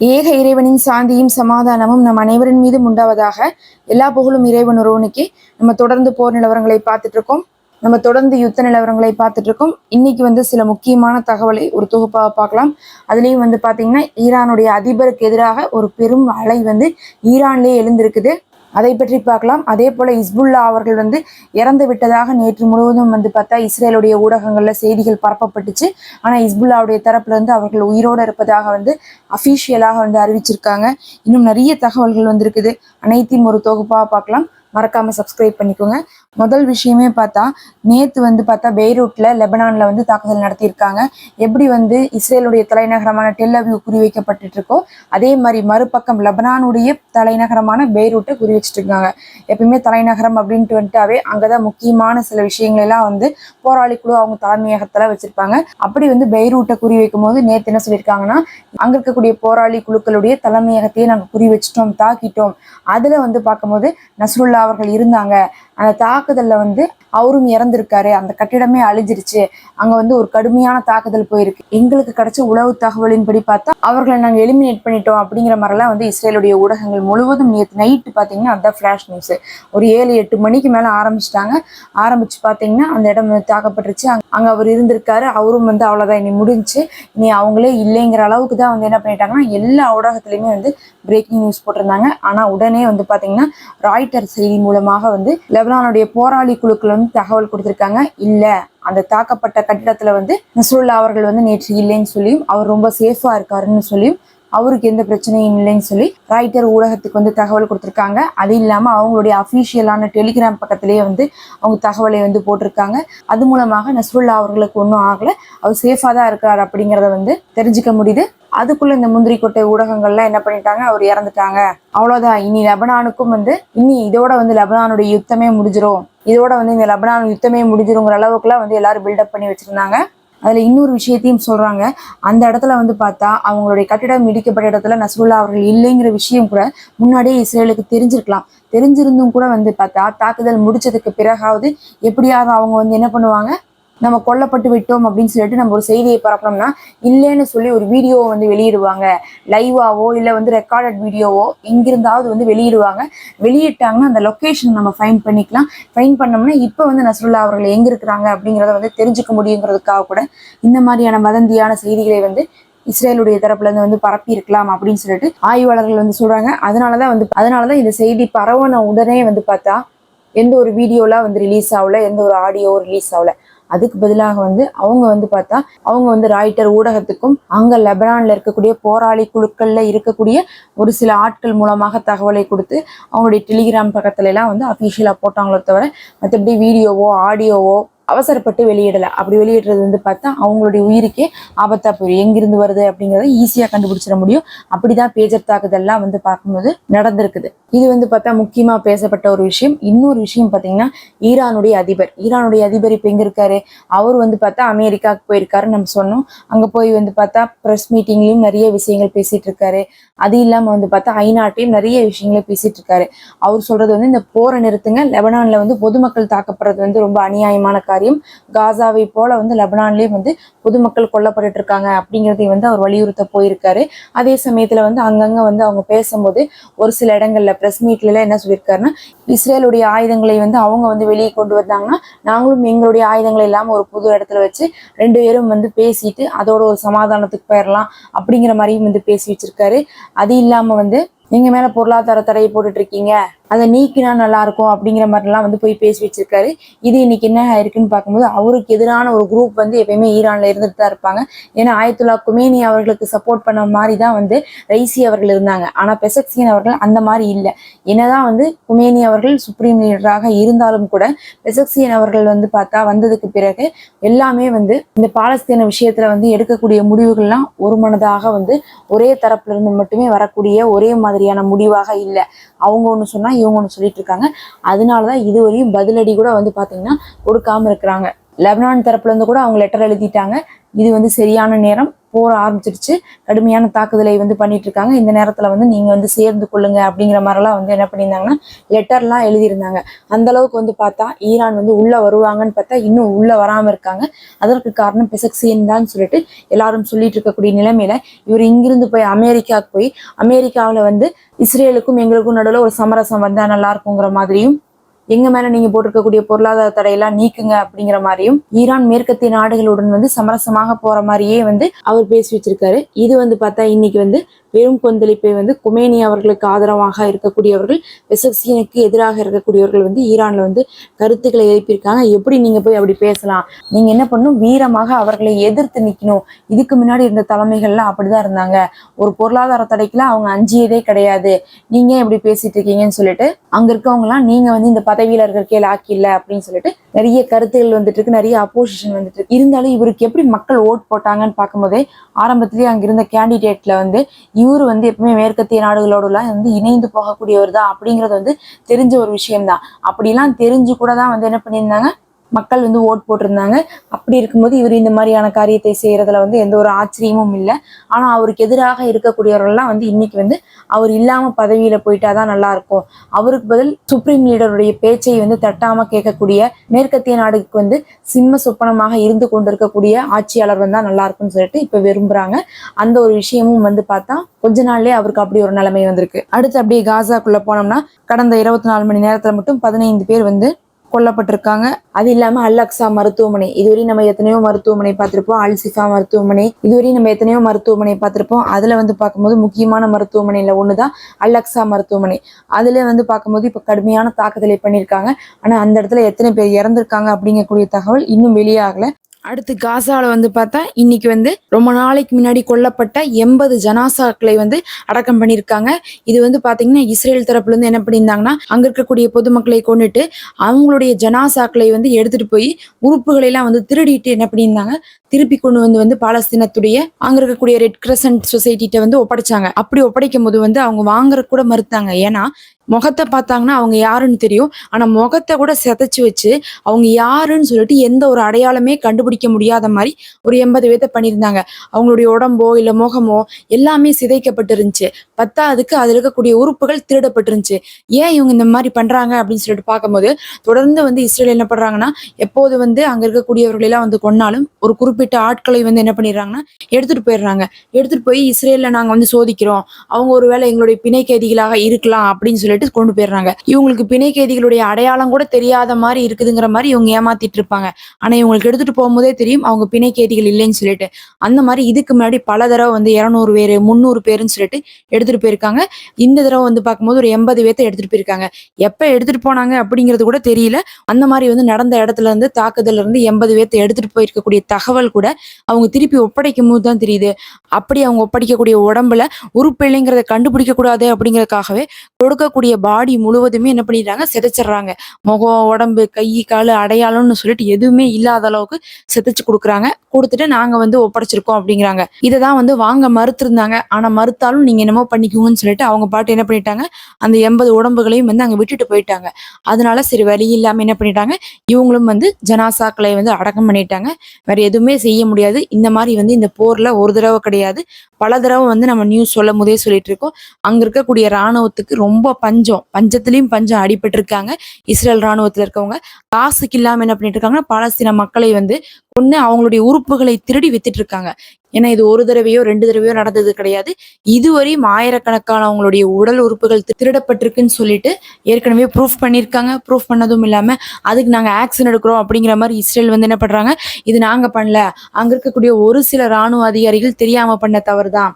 ஏக இறைவனின் சாந்தியும் சமாதானமும் நம் அனைவரின் மீதும் உண்டாவதாக எல்லா புகழும் இறைவன் ஒருவனுக்கு. நம்ம தொடர்ந்து போர் நிலவரங்களை பார்த்துட்டு இருக்கோம் நம்ம தொடர்ந்து யுத்த நிலவரங்களை பார்த்துட்டு இருக்கோம் இன்னைக்கு வந்து சில முக்கியமான தகவலை ஒரு தொகுப்பாக பார்க்கலாம். அதுலேயும் வந்து பார்த்தீங்கன்னா ஈரானுடைய அதிபருக்கு எதிராக ஒரு பெரும் அலை வந்து ஈரான்லேயே எழுந்திருக்குது. அதை பற்றி பார்க்கலாம். அதே போல இஸ்புல்லா அவர்கள் வந்து இறந்து விட்டதாக நேற்று முழுவதும் வந்து பார்த்தா இஸ்ரேலுடைய ஊடகங்கள்ல செய்திகள் பரப்பப்பட்டுச்சு. ஆனா இஸ்புல்லாவுடைய தரப்புல இருந்து அவர்கள் உயிரோடு இருப்பதாக வந்து அஃபீஷியலாக வந்து அறிவிச்சிருக்காங்க. இன்னும் நிறைய தகவல்கள் வந்திருக்குது. அனைத்தையும் ஒரு தொகுப்பாக பார்க்கலாம். மறக்காம சப்ஸ்கிரைப் பண்ணிக்கோங்க. முதல் விஷயமே பார்த்தா நேத்து வந்து பார்த்தா பெய்ரூட்ல லெபனான்ல வந்து தாக்குதல் நடத்தியிருக்காங்க. எப்படி வந்து இஸ்ரேலுடைய தலைநகரமான டெல்லவியூ குறிவைக்கப்பட்டு இருக்கோ அதே மாதிரி மறுபக்கம் லெபனானுடைய தலைநகரமான பெய்ரூட்டை குறி வச்சுட்டு இருக்காங்க எப்பயுமே தலைநகரம் அப்படின்ட்டு வந்துட்டாவே அங்கதான் முக்கியமான சில விஷயங்கள் எல்லாம் வந்து போராளி குழு அவங்க தலைமையகத்தில் வச்சிருப்பாங்க. அப்படி வந்து பெய்ரூட்டை குறி வைக்கும் போது நேத்து என்ன சொல்லியிருக்காங்கன்னா அங்க இருக்கக்கூடிய போராளி குழுக்களுடைய தலைமையகத்தையே நாங்கள் குறி வச்சிட்டோம் தாக்கிட்டோம். அதுல வந்து பார்க்கும்போது நஸ்ருல்லா அவர்கள் இருந்தாங்க. அந்த தாக்குதல்ல வந்து அவரும் இறந்திருக்காரு. அந்த கட்டிடமே அழிஞ்சிருச்சு. அங்க வந்து ஒரு கடுமையான தாக்குதல் போயிருக்கு. எங்களுக்கு கிடைச்ச உளவு தகவலின்படி பார்த்தா அவர்களை நாங்க எலிமினேட் பண்ணிட்டோம் அப்படிங்கிற மாதிரிலாம் வந்து இஸ்ரேலுடைய ஊடகங்கள் முழுவதும் நேற்று நைட்டு பார்த்தீங்கன்னா அதுதான் ஃபிளாஷ் நியூஸ் ஒரு ஏழு எட்டு மணிக்கு மேல ஆரம்பிச்சிட்டாங்க. ஆரம்பிச்சு பார்த்தீங்கன்னா அந்த இடம் தாக்கப்பட்டுருச்சு. அங்கே அவர் இருந்திருக்காரு. அவரும் வந்து அவ்வளோதான் இனி முடிஞ்சு இனி அவங்களே இல்லைங்கிற அளவுக்கு தான் வந்து என்ன பண்ணிட்டாங்கன்னா எல்லா ஊடகத்துலையுமே வந்து பிரேக்கிங் நியூஸ் போட்டிருந்தாங்க. ஆனால் உடனே வந்து பார்த்தீங்கன்னா ராய்டர் செய்தி மூலமாக வந்து லெபனானுடைய போராளி குழுக்கள் வந்து தகவல் கொடுத்துருக்காங்க. இல்லை அந்த தாக்கப்பட்ட கட்டிடத்தில் வந்து நஸ்ருல்லா அவர்கள் வந்து நேற்று இல்லைன்னு சொல்லியும் அவர் ரொம்ப சேஃபாக இருக்காருன்னு சொல்லியும் அவருக்கு எந்த பிரச்சனையும் இல்லைன்னு சொல்லி ரைட்டர் ஊடகத்துக்கு வந்து தகவல் கொடுத்துருக்காங்க. அது இல்லாம அவங்களுடைய அஃபீஷியலான டெலிகிராம் பக்கத்திலேயே வந்து அவங்க தகவலை வந்து போட்டிருக்காங்க. அது மூலமாக நஸ்ருல்லா அவர்களுக்கு ஒன்றும் ஆகல. அவர் சேஃபா தான் இருக்கார் அப்படிங்கிறத வந்து தெரிஞ்சுக்க முடியுது. அதுக்குள்ள இந்த முந்திரி கொட்டை ஊடகங்கள்லாம் என்ன பண்ணிட்டாங்க? அவர் இறந்துட்டாங்க. அவ்வளவுதான். இனி லெபனானுக்கும் வந்து இனி இதோட வந்து லெபனானுடைய யுத்தமே முடிஞ்சிரும். இதோட வந்து இந்த லெபனான் யுத்தமே முடிஞ்சிருங்கிற அளவுக்குலாம் வந்து எல்லாரும் பில்டப் பண்ணி வச்சிருந்தாங்க. அதுல இன்னொரு விஷயத்தையும் சொல்றாங்க. அந்த இடத்துல வந்து பார்த்தா அவங்களுடைய கட்டிடம் இடிக்கப்பட்ட இடத்துல நஸ்ருல்லா அவர்கள் இல்லைங்கிற விஷயம் கூட முன்னாடியே இஸ்ரேலுக்கு தெரிஞ்சிருக்கலாம். தெரிஞ்சிருந்தும் கூட வந்து பார்த்தா தாக்குதல் முடிச்சதுக்கு பிறகாவது எப்படியாவது அவங்க வந்து என்ன பண்ணுவாங்க? நம்ம கொல்லப்பட்டு விட்டோம் அப்படின்னு சொல்லிட்டு நம்ம ஒரு செய்தியை பரப்பணும்னா இல்லைன்னு சொல்லி ஒரு வீடியோவை வந்து வெளியிடுவாங்க. லைவாவோ இல்லை வந்து ரெக்கார்டட் வீடியோவோ எங்கிருந்தாவது வந்து வெளியிடுவாங்க. வெளியிட்டாங்கன்னா அந்த லொக்கேஷன் நம்ம ஃபைன் பண்ணிக்கலாம். ஃபைன் பண்ணோம்னா இப்போ வந்து நஸ்ருல்லா அவர்கள் எங்க இருக்கிறாங்க அப்படிங்கிறத வந்து தெரிஞ்சுக்க முடியுங்கிறதுக்காக கூட இந்த மாதிரியான வதந்தியான செய்திகளை வந்து இஸ்ரேலுடைய தரப்புல இருந்து வந்து பரப்பி இருக்கலாம் அப்படின்னு சொல்லிட்டு ஆய்வாளர்கள் வந்து சொல்றாங்க. அதனாலதான் வந்து அதனாலதான் இந்த செய்தி பரவன உடனே வந்து பார்த்தா எந்த ஒரு வீடியோலாம் வந்து ரிலீஸ் ஆகல எந்த ஒரு ஆடியோ ரிலீஸ் ஆகல. அதுக்கு பதிலாக வந்து அவங்க வந்து பார்த்தா அவங்க வந்து ராய்டர் ஊடகத்துக்கும் அங்க லெபனான்ல இருக்கக்கூடிய போராளி குழுக்கள்ல இருக்கக்கூடிய ஒரு சில ஆட்கள் மூலமாக தகவலை கொடுத்து அவங்களுடைய டெலிகிராம் பக்கத்துல எல்லாம் வந்து அஃபீஷியலாக போட்டாங்களோ தவிர மற்றபடி வீடியோவோ ஆடியோவோ அவசரப்பட்டு வெளியிடல. அப்படி வெளியிடுறது வந்து பார்த்தா அவங்களுடைய உயிருக்கே ஆபத்தா போயிடும் எங்கிருந்து வருது அப்படிங்கறத ஈஸியா கண்டுபிடிச்சிட முடியும். அப்படிதான் பேஜர் தாக்குதல்லாம் வந்து பார்க்கும்போது நடந்திருக்குது. இது வந்து பார்த்தா முக்கியமா பேசப்பட்ட ஒரு விஷயம். இன்னொரு விஷயம் பார்த்தீங்கன்னா ஈரானுடைய அதிபர். ஈரானுடைய அதிபர் இப்ப எங்க இருக்காரு? அவர் வந்து பார்த்தா அமெரிக்காவுக்கு போயிருக்காருன்னு நம்ம சொன்னோம். அங்க போய் வந்து பார்த்தா ப்ரெஸ் மீட்டிங்லயும் நிறைய விஷயங்கள் பேசிட்டு இருக்காரு. அது இல்லாம வந்து பார்த்தா ஐநாட்டையும் நிறைய விஷயங்களை பேசிட்டு இருக்காரு. அவர் சொல்றது வந்து இந்த போரை நிறுத்துங்க. லெபனான்ல வந்து பொதுமக்கள் தாக்கப்படுறது வந்து ரொம்ப அநியாயமான காரியம் காசாவை போல வந்து லெபனான்லேயும் வந்து பொதுமக்கள் கொல்லப்பட்டு இருக்காங்க அப்படிங்கிறதை வந்து அவர் வலியுறுத்த போயிருக்காரு. அதே சமயத்தில் வந்து அங்கங்கே வந்து அவங்க பேசும்போது ஒரு சில இடங்களில் ப்ரெஸ் மீட்லலாம் என்ன சொல்லியிருக்காருன்னா இஸ்ரேலுடைய ஆயுதங்களை வந்து அவங்க வந்து வெளியே கொண்டு வந்தாங்கன்னா நாங்களும் எங்களுடைய ஆயுதங்களை இல்லாமல் ஒரு புது இடத்துல வச்சு ரெண்டு பேரும் வந்து பேசிட்டு அதோட ஒரு சமாதானத்துக்கு போயிடலாம் அப்படிங்கிற மாதிரியும் வந்து பேசி வச்சிருக்காரு. அது இல்லாமல் வந்து நீங்கள் மேல பொருளாதார தடையை போட்டுட்ருக்கீங்க. அதை நீக்கினா நல்லா இருக்கும் அப்படிங்கிற மாதிரிலாம் வந்து போய் பேசி வச்சிருக்காரு. இது இன்னைக்கு என்ன ஆயிருக்குன்னு பார்க்கும்போது அவருக்கு எதிரான ஒரு குரூப் வந்து எப்பயுமே ஈரான்ல இருந்துட்டு தான் இருப்பாங்க. ஏன்னா ஆயத்துல்லா குமேனி அவர்களுக்கு சப்போர்ட் பண்ண மாதிரி தான் வந்து ரைசி அவர்கள் இருந்தாங்க. ஆனா பெசக்சியன் அவர்கள் அந்த மாதிரி இல்லை. என்னதான் வந்து குமேனி அவர்கள் சுப்ரீம் லீடராக இருந்தாலும் கூட பெசக்சியன் அவர்கள் வந்து பார்த்தா வந்ததுக்கு பிறகு எல்லாமே வந்து இந்த பாலஸ்தீன விஷயத்துல வந்து எடுக்கக்கூடிய முடிவுகள்லாம் ஒரு மனதாக வந்து ஒரே தரப்புல இருந்து மட்டுமே வரக்கூடிய ஒரே மாதிரியான முடிவாக இல்லை. அவங்க ஒன்று சொன்னா இவங்க ஒன்று சொல்லிட்டு இருக்காங்க. அதனால தான் இதுவரையும் பதிலடி கூட வந்து பாத்தீங்கன்னா கொடுக்காம இருக்கிறாங்க. லெபனான் தரப்புலேருந்து கூட அவங்க லெட்டர் எழுதிட்டாங்க. இது வந்து சரியான நேரம். போர் ஆரம்பிச்சிருச்சு. கடுமையான தாக்குதலை வந்து பண்ணிட்டு இருக்காங்க. இந்த நேரத்தில் வந்து நீங்கள் வந்து சேர்ந்து கொள்ளுங்க அப்படிங்கிற மாதிரிலாம் வந்து என்ன பண்ணியிருந்தாங்கன்னா லெட்டர்லாம் எழுதியிருந்தாங்க. அந்த அளவுக்கு வந்து பார்த்தா ஈரான் வந்து உள்ள வருவாங்கன்னு பார்த்தா இன்னும் உள்ள வராமல் இருக்காங்க. அதற்கு காரணம் பெசக்சியன் தான் சொல்லிட்டு எல்லாரும் சொல்லிட்டு இருக்கக்கூடிய நிலைமையில இவர் இங்கிருந்து போய் அமெரிக்காவுக்கு போய் அமெரிக்காவில் வந்து இஸ்ரேலுக்கும் எங்களுக்கும் நடுவில் ஒரு சமரசம் வந்தால் நல்லா இருக்குங்கிற மாதிரியும் எங்க மேல நீங்க போட்டிருக்கக்கூடிய பொருளாதார தடையெல்லாம் நீக்குங்க அப்படிங்கிற மாதிரியும் ஈரான் மேற்கத்திய நாடுகளுடன் வந்து சமரசமாக போற மாதிரியே வந்து அவர் பேசி வச்சிருக்காரு. இது வந்து பார்த்தா இன்னைக்கு வந்து பெரும் கொந்தளிப்பை வந்து குமேனி அவர்களுக்கு ஆதரவாக இருக்கக்கூடியவர்கள் பெசக்சியனுக்கு எதிராக இருக்கக்கூடியவர்கள் வந்து ஈரான்ல வந்து கருத்துக்களை எழுப்பியிருக்காங்க. எப்படி நீங்க போய் அப்படி பேசலாம்? நீங்க என்ன பண்ணணும்? வீரமாக அவர்களை எதிர்த்து நிக்கணும். இதுக்கு முன்னாடி இருந்த தலைமைகள்லாம் அப்படிதான் இருந்தாங்க. ஒரு பொருளாதார தடைக்கெல்லாம் அவங்க அஞ்சியதே கிடையாது. நீங்க எப்படி பேசிட்டு இருக்கீங்கன்னு சொல்லிட்டு அங்க இருக்கவங்கலாம் நீங்க வந்து இந்த பதவியில இருக்கிற கீழே ஆக்கில்ல அப்படின்னு சொல்லிட்டு நிறைய கருத்துகள் வந்துட்டு இருக்கு. நிறைய அப்போசிஷன் வந்துட்டு இருக்கு. இருந்தாலும் இவருக்கு எப்படி மக்கள் ஓட் போட்டாங்கன்னு பார்க்கும்போதே ஆரம்பத்திலேயே அங்கிருந்த கேண்டிடேட்ல வந்து இவர் வந்து எப்பவுமே மேற்கத்திய நாடுகளோடலாம் வந்து இணைந்து போகக்கூடியவர் தான் அப்படிங்கிறது வந்து தெரிஞ்ச ஒரு விஷயம்தான். அப்படிலாம் தெரிஞ்சு கூட தான் வந்து என்ன பண்ணியிருந்தாங்க? மக்கள் வந்து ஓட் போட்டிருந்தாங்க. அப்படி இருக்கும்போது இவர் இந்த மாதிரியான காரியத்தை செய்யறதுல வந்து எந்த ஒரு ஆச்சரியமும் இல்லை. ஆனால் அவருக்கு எதிராக இருக்கக்கூடியவர்கள்லாம் வந்து இன்னைக்கு வந்து அவர் இல்லாம பதவியில போயிட்டாதான் நல்லா இருக்கும். அவருக்கு பதில் சுப்ரீம் லீடருடைய பேச்சை வந்து தட்டாம கேட்கக்கூடிய மேற்கத்திய நாடுக்கு வந்து சிம்ம சொப்பனமாக இருந்து கொண்டிருக்கக்கூடிய ஆட்சியாளர் வந்தா நல்லா இருக்கும்னு சொல்லிட்டு இப்ப விரும்புறாங்க. அந்த ஒரு விஷயமும் வந்து பார்த்தா கொஞ்ச நாள்லயே அவருக்கு அப்படி ஒரு நிலைமை வந்திருக்கு. அடுத்து அப்படியே காசாக்குள்ள போனோம்னா கடந்த இருபத்தி நாலு மணி நேரத்துல மட்டும் பதினைந்து பேர் வந்து கொல்லப்பட்டிருக்காங்க. அது இல்லாம அல்லக்ஸா மருத்துவமனை. இதுவரை நம்ம எத்தனையோ மருத்துவமனை பார்த்திருப்போம். அல்சிஃபா மருத்துவமனை. இதுவரை நம்ம எத்தனையோ மருத்துவமனை பார்த்திருப்போம். அதுல வந்து பார்க்கும்போது முக்கியமான மருத்துவமனையில ஒண்ணுதான். அல்லக்ஸா மருத்துவமனை. அதுல வந்து பார்க்கும்போது இப்ப கடுமையான தாக்குதலை பண்ணியிருக்காங்க. ஆனா அந்த இடத்துல எத்தனை பேர் இறந்திருக்காங்க அப்படிங்கக்கூடிய தகவல் இன்னும் வெளியாகல. அடுத்து காசாவில் வந்து பார்த்தா இன்னைக்கு வந்து ரொம்ப நாளைக்கு முன்னாடி கொல்லப்பட்ட எண்பது ஜனாசாக்களை வந்து அடக்கம் பண்ணியிருக்காங்க. இது வந்து பார்த்தீங்கன்னா இஸ்ரேல் தரப்புல இருந்து என்ன பண்ணியிருந்தாங்கன்னா அங்க இருக்கக்கூடிய பொதுமக்களை கொண்டுட்டு அவங்களுடைய ஜனாசாக்களை வந்து எடுத்துட்டு போய் உறுப்புகளையெல்லாம் வந்து திருடிட்டு என்ன பண்ணியிருந்தாங்க திருப்பி கொண்டு வந்து வந்து பாலஸ்தீனத்துடைய அங்க இருக்கக்கூடிய ரெட் கிரசன்ட் சொசைட்டிட்ட வந்து ஒப்படைச்சாங்க. அப்படி ஒப்படைக்கும் போது வந்து அவங்க வாங்குற கூட மறுத்தாங்க. ஏன்னா முகத்தை பார்த்தாங்கன்னா அவங்க யாருன்னு தெரியும். ஆனா முகத்தை கூட சிதைச்சு வச்சு அவங்க யாருன்னு சொல்லிட்டு எந்த ஒரு அடையாளமே கண்டுபிடிக்க முடியாத மாதிரி ஒரு எண்பது பேர்த்த பண்ணியிருந்தாங்க. அவங்களுடைய உடம்போ இல்ல முகமோ எல்லாமே சிதைக்கப்பட்டு இருந்துச்சு பத்தாவதுக்கு அதுல இருக்கக்கூடிய உறுப்புகள் திருடப்பட்டிருந்துச்சு. ஏன் இவங்க இந்த மாதிரி பண்றாங்க அப்படின்னு சொல்லிட்டு பார்க்கும்போது தொடர்ந்து வந்து இஸ்ரேல் என்ன பண்றாங்கன்னா எப்போது வந்து அங்க இருக்கக்கூடியவர்கள் எல்லாம் வந்து கொன்னாலும் ஒரு குறிப்பிட்ட ஆட்களை வந்து என்ன பண்ணிடுறாங்கன்னா எடுத்துட்டு போயிடுறாங்க. எடுத்துட்டு போய் இஸ்ரேல்ல நாங்க வந்து சோதிக்கிறோம். அவங்க ஒருவேளை எங்களுடைய பிணை கைதிகளாக இருக்கலாம் அப்படின்னு சொல்லிட்டு கொண்டு போயிடுறாங்க. இவங்களுக்கு பிணை கைதிகளுடைய அடையாளம் கூட தெரியாத மாதிரி இருக்குதுங்கிற மாதிரி இவங்க ஏமாத்திட்டு இருப்பாங்க. ஆனா இவங்களுக்கு எடுத்துட்டு போகும்போதே தெரியும் அவங்க பிணை கைதிகள் இல்லைன்னு சொல்லிட்டு. அந்த மாதிரி இதுக்கு முன்னாடி பல தடவை வந்து இருநூறு பேர் முந்நூறு பேருன்னு சொல்லிட்டு எடுத்துட்டு போயிருக்காங்க. இந்த தடவை வந்து பார்க்கும்போது ஒரு எண்பது பேர்த்த எடுத்துட்டு போயிருக்காங்க. எப்ப எடுத்துட்டு போனாங்க அப்படிங்கிறது கூட தெரியல. அந்த மாதிரி வந்து நடந்த இடத்துல இருந்து தாக்குதல்ல இருந்து எண்பது பேர்த்த எடுத்துட்டு போயிருக்கக்கூடிய தகவல் கூட அவங்க திருப்பி ஒப்படைக்கும் போது தான் தெரியுது. அப்படி அவங்க ஒப்படைக்கக்கூடிய உடம்புல உறுப்பு கண்டுபிடிக்க கூடாது அப்படிங்கறதுக்காகவே கொடுக்கக்கூடிய பாடி முழுவதுமே என்ன பண்ணிடுறாங்க? சிதைச்சிடுறாங்க. முகம் உடம்பு கை கால் அடையாளம்னு சொல்லிட்டு எதுவுமே இல்லாத அளவுக்கு சிதைச்சு கொடுக்குறாங்க. கொடுத்துட்டு நாங்க வந்து ஒப்படைச்சிருக்கோம் அப்படிங்கிறாங்க. இதை தான் வந்து வாங்க மறுத்திருந்தாங்க. ஆனா மறுத்தாலும் நீங்க என்னமோ பண்ணிக்கோங்கன்னு சொல்லிட்டு அவங்க பாட்டு என்ன பண்ணிட்டாங்க? அந்த எண்பது உடம்புகளையும் வந்து அங்க விட்டுட்டு போயிட்டாங்க. அதனால சரி வழி இல்லாம என்ன பண்ணிட்டாங்க? இவங்களும் வந்து ஜனாசாக்களை வந்து அடக்கம் பண்ணிட்டாங்க. வேற எதுவுமே செய்ய முடியாது. இந்த மாதிரி வந்து இந்த போர்ல ஒரு தடவை கிடையாது. பல தடவை வந்து நம்ம நியூஸ் சொல்லும் போதே சொல்லிட்டு இருக்கோம் அங்க இருக்கக்கூடிய ராணுவத்துக்கு ரொம்ப பஞ்சம். பஞ்சத்திலையும் பஞ்சம் அடிபட்டு இருக்காங்க இஸ்ரேல் ராணுவத்துல இருக்கவங்க. காசுக்கு இல்லாம என்ன பண்ணிட்டு இருக்காங்கன்னா பாலஸ்தீன மக்களை வந்து கொன்னு அவங்களுடைய உறுப்புகளை திருடி வித்துட்டு இருக்காங்க ஏன்னா இது ஒரு தடவையோ ரெண்டு தடவையோ நடந்தது கிடையாது. இதுவரையும் ஆயிரக்கணக்கான அவங்களுடைய உடல் உறுப்புகள் திருடப்பட்டிருக்குன்னு சொல்லிட்டு ஏற்கனவே ப்ரூஃப் பண்ணியிருக்காங்க. ப்ரூஃப் பண்ணதும் இல்லாம அதுக்கு நாங்க ஆக்ஷன் எடுக்கிறோம் அப்படிங்கிற மாதிரி இஸ்ரேல் வந்து என்ன பண்றாங்க? இது நாங்க பண்ணல. அங்க இருக்கக்கூடிய ஒரு சில ராணுவ அதிகாரிகள் தெரியாம பண்ண தவறு தான்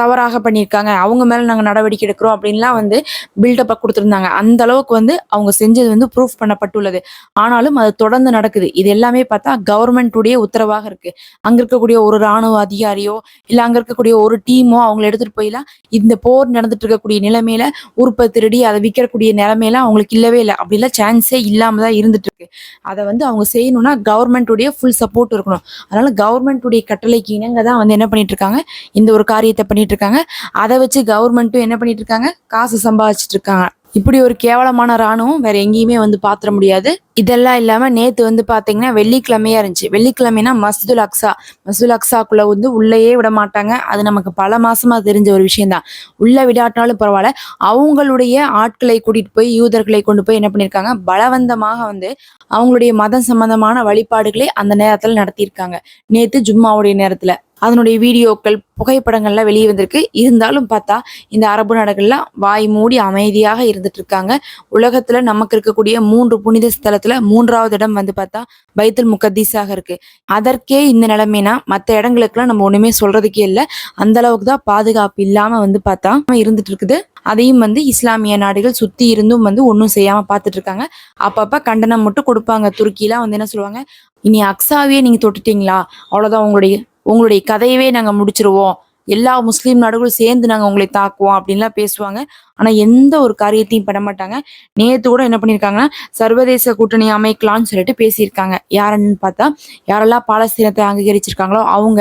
தவறாக பண்ணியிருக்காங்க. அவங்க மேல நாங்கள் நடவடிக்கை எடுக்கிறோம் அப்படின்லாம் வந்து பில்டப்பை கொடுத்துருந்தாங்க. அந்த அளவுக்கு வந்து அவங்க செஞ்சது வந்து ப்ரூஃப் பண்ணப்பட்டுள்ளது. ஆனாலும் அது தொடர்ந்து நடக்குது. இது எல்லாமே பார்த்தா கவர்மெண்ட்டுடைய உத்தரவாக இருக்கு. அங்கே இருக்கக்கூடிய ஒரு ராணுவ அதிகாரியோ இல்லை அங்கே இருக்கக்கூடிய ஒரு டீமோ அவங்களை எடுத்துகிட்டு போயெல்லாம் இந்த போர் நடந்துட்டு இருக்கக்கூடிய நிலைமையில உற்பத்தி திருடி அதை விற்கக்கூடிய நிலைமையில அவங்களுக்கு இல்லவே இல்லை. அப்படிலாம் சான்ஸே இல்லாமல் தான் இருந்துட்டு இருக்கு. அதை வந்து அவங்க செய்யணும்னா கவர்மெண்ட்டுடைய ஃபுல் சப்போர்ட் இருக்கணும். அதனால கவர்மெண்ட்டுடைய கட்டளைக்கு இணங்க தான் வந்து என்ன பண்ணிட்டு இருக்காங்க? இந்த ஒரு காரியத்தை பண்ணிட்டு இருக்காங்க அதை வச்சு கவர்மெண்ட்டும் என்ன பண்ணிட்டு இருக்காங்க காசு சம்பாதிச்சிட்டு இருக்காங்க. இப்படி ஒரு கேவலமான ராணுவம் வேற எங்கேயுமே வந்து பாத்திர முடியாது. இதெல்லாம் இல்லாமல் நேத்து வந்து பார்த்தீங்கன்னா வெள்ளிக்கிழமையா இருந்துச்சு. வெள்ளிக்கிழமைனா மஸ்துல் அக்ஸா. மஸ்துல் அக்ஸாக்குள்ள வந்து உள்ளேயே விட மாட்டாங்க. அது நமக்கு பல மாசமா தெரிஞ்ச ஒரு விஷயம்தான். உள்ள விடாட்டினாலும் பரவாயில்ல. அவங்களுடைய ஆட்களை கூட்டிட்டு போய் யூதர்களை கொண்டு போய் என்ன பண்ணியிருக்காங்க பலவந்தமாக வந்து அவங்களுடைய மதம் சம்பந்தமான வழிபாடுகளை அந்த நேரத்தில் நடத்தியிருக்காங்க. நேத்து ஜும்மாவுடைய நேரத்துல. அதனுடைய வீடியோக்கள் புகைப்படங்கள்லாம் வெளியே வந்திருக்கு. இருந்தாலும் பார்த்தா இந்த அரபு நாடுகள்லாம் வாய் மூடி அமைதியாக இருந்துட்டு இருக்காங்க. உலகத்துல நமக்கு இருக்கக்கூடிய மூன்று புனித ஸ்தலத்துல மூன்றாவது இடம் வந்து பார்த்தா பைத்தல் முக்கத்தீஸாக இருக்கு. அதற்கே இந்த நிலைமைனா மற்ற இடங்களுக்குலாம் நம்ம ஒண்ணுமே சொல்றதுக்கே இல்லை. அந்த அளவுக்கு தான் பாதுகாப்பு இல்லாம வந்து பார்த்தா இருந்துட்டு இருக்குது. அதையும் வந்து இஸ்லாமிய நாடுகள் சுத்தி இருந்தும் வந்து ஒன்றும் செய்யாம பார்த்துட்டு இருக்காங்க. அப்பப்ப கண்டனம் மட்டும் கொடுப்பாங்க. துருக்கிலாம் வந்து என்ன சொல்லுவாங்க? இனி அக்ஸாவே நீங்க தொட்டுட்டீங்களா? அவ்வளவுதான் உங்களுடைய உங்களுடைய கதையவே நாங்க முடிச்சிருவோம். எல்லா முஸ்லீம் நாடுகளும் சேர்ந்து நாங்கள் உங்களை தாக்குவோம் அப்படின்லாம் பேசுவாங்க. ஆனால் எந்த ஒரு காரியத்தையும் பண்ண மாட்டாங்க. நேற்று கூட என்ன பண்ணியிருக்காங்கன்னா சர்வதேச கூட்டணி அமைக்கலாம்னு சொல்லிட்டு பேசியிருக்காங்க. யாருன்னு பார்த்தா யாரெல்லாம் பாலஸ்தீனத்தை அங்கீகரிச்சிருக்காங்களோ அவங்க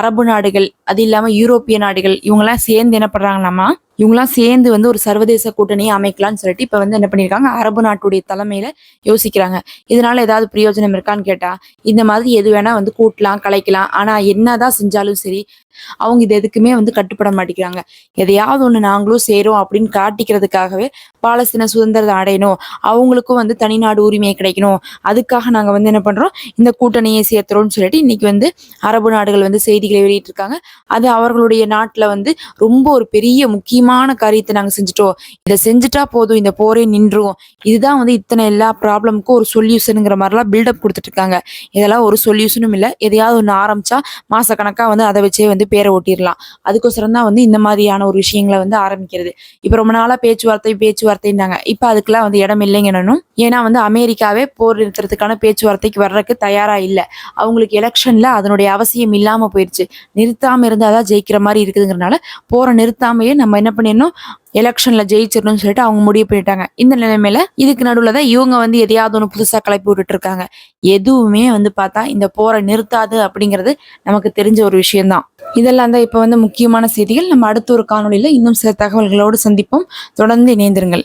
அரபு நாடுகள் அது இல்லாமல் யூரோப்பிய நாடுகள் இவங்கெல்லாம் சேர்ந்து என்ன பண்றாங்களாமா இவங்கெல்லாம் சேர்ந்து வந்து ஒரு சர்வதேச கூட்டணியை அமைக்கலாம்னு சொல்லிட்டு இப்ப வந்து என்ன பண்ணிருக்காங்க? அரபு நாட்டுடைய தலைமையில யோசிக்கிறாங்க. இதனால ஏதாவது பிரயோஜனம் இருக்கான்னு கேட்டா இந்த மாதிரி எது வேணா வந்து கூட்டலாம் கலைக்கலாம். ஆனா என்னதான் செஞ்சாலும் சரி அவங்க இது எதுக்குமே வந்து கட்டுப்பட மாட்டேங்கிறாங்க. எதையாவது ஒண்ணு நாங்களும் சேரும் அப்படின்னு காட்டிக்கிறதுக்காகவே பாலஸ்தீன சுதந்திரத்தை அடையணும். அவங்களுக்கும் வந்து தனிநாடு உரிமை கிடைக்கணும். அதுக்காக நாங்க வந்து என்ன பண்றோம்? இந்த கூட்டணியை சேர்த்துறோம்னு சொல்லிட்டு இன்னைக்கு வந்து அரபு நாடுகள் வந்து செய்திகளை வெளியிட்டிருக்காங்க. அது அவர்களுடைய நாட்டுல வந்து ரொம்ப ஒரு பெரிய முக்கியமான காரியத்தை நாங்க செஞ்சுட்டோம். இதை செஞ்சுட்டா போதும் இந்த போரே நின்றும். இதுதான் வந்து இத்தனை எல்லா ப்ராப்ளமுக்கும் ஒரு சொல்யூஷனுங்கிற மாதிரிலாம் பில்டப் கொடுத்துட்டு இருக்காங்க இதெல்லாம் ஒரு சொல்யூஷனும் இல்லை. எதையாவது ஒன்று ஆரம்பிச்சா மாசக்கணக்காக வந்து அதை வச்சே வந்து பேரை ஓட்டிடலாம். அதுக்கோசரம் தான் வந்து இந்த மாதிரியான ஒரு விஷயங்களை வந்து ஆரம்பிக்கிறது. இப்போ ரொம்ப நாளாக பேச்சுவார்த்தை பேச்சுவார்த்தைன்னாங்க. இப்போ அதுக்கெல்லாம் வந்து இடம் இல்லைங்கணும் ஏன்னா வந்து அமெரிக்காவே போர் நிறுத்துறதுக்கான பேச்சுவார்த்தைக்கு வர்றதுக்கு தயாராக இல்லை. அவங்களுக்கு எலெக்ஷனில் அதனுடைய அவசியம் இல்லாமல் போயிடுச்சு நிறுத்தாமல் இருந்தால் தான் ஜெயிக்கிற மாதிரி இருக்குதுங்கிறனால போரை நிறுத்தாமையே நம்ம என்ன பண்ணிடணும். எலெக்ஷன்ல ஜெயிச்சிடணும்னு சொல்லிட்டு அவங்க முடிவு பண்ணிட்டாங்க. இந்த நிலைமையில இதுக்கு நடுவில் தான் இவங்க வந்து எதையாவது ஒன்று புதுசாக கிளப்பி விட்டுட்டு இருக்காங்க எதுவுமே வந்து பார்த்தா இந்த போரை நிறுத்தாது அப்படிங்கிறது நமக்கு தெரிஞ்ச ஒரு விஷயம்தான். இதெல்லாம் தான் இப்போ வந்து முக்கியமான செய்திகள். நம்ம அடுத்த ஒரு காணொலியில் இன்னும் சில தகவல்களோடு சந்திப்போம். தொடர்ந்து இணைந்திருங்கள்.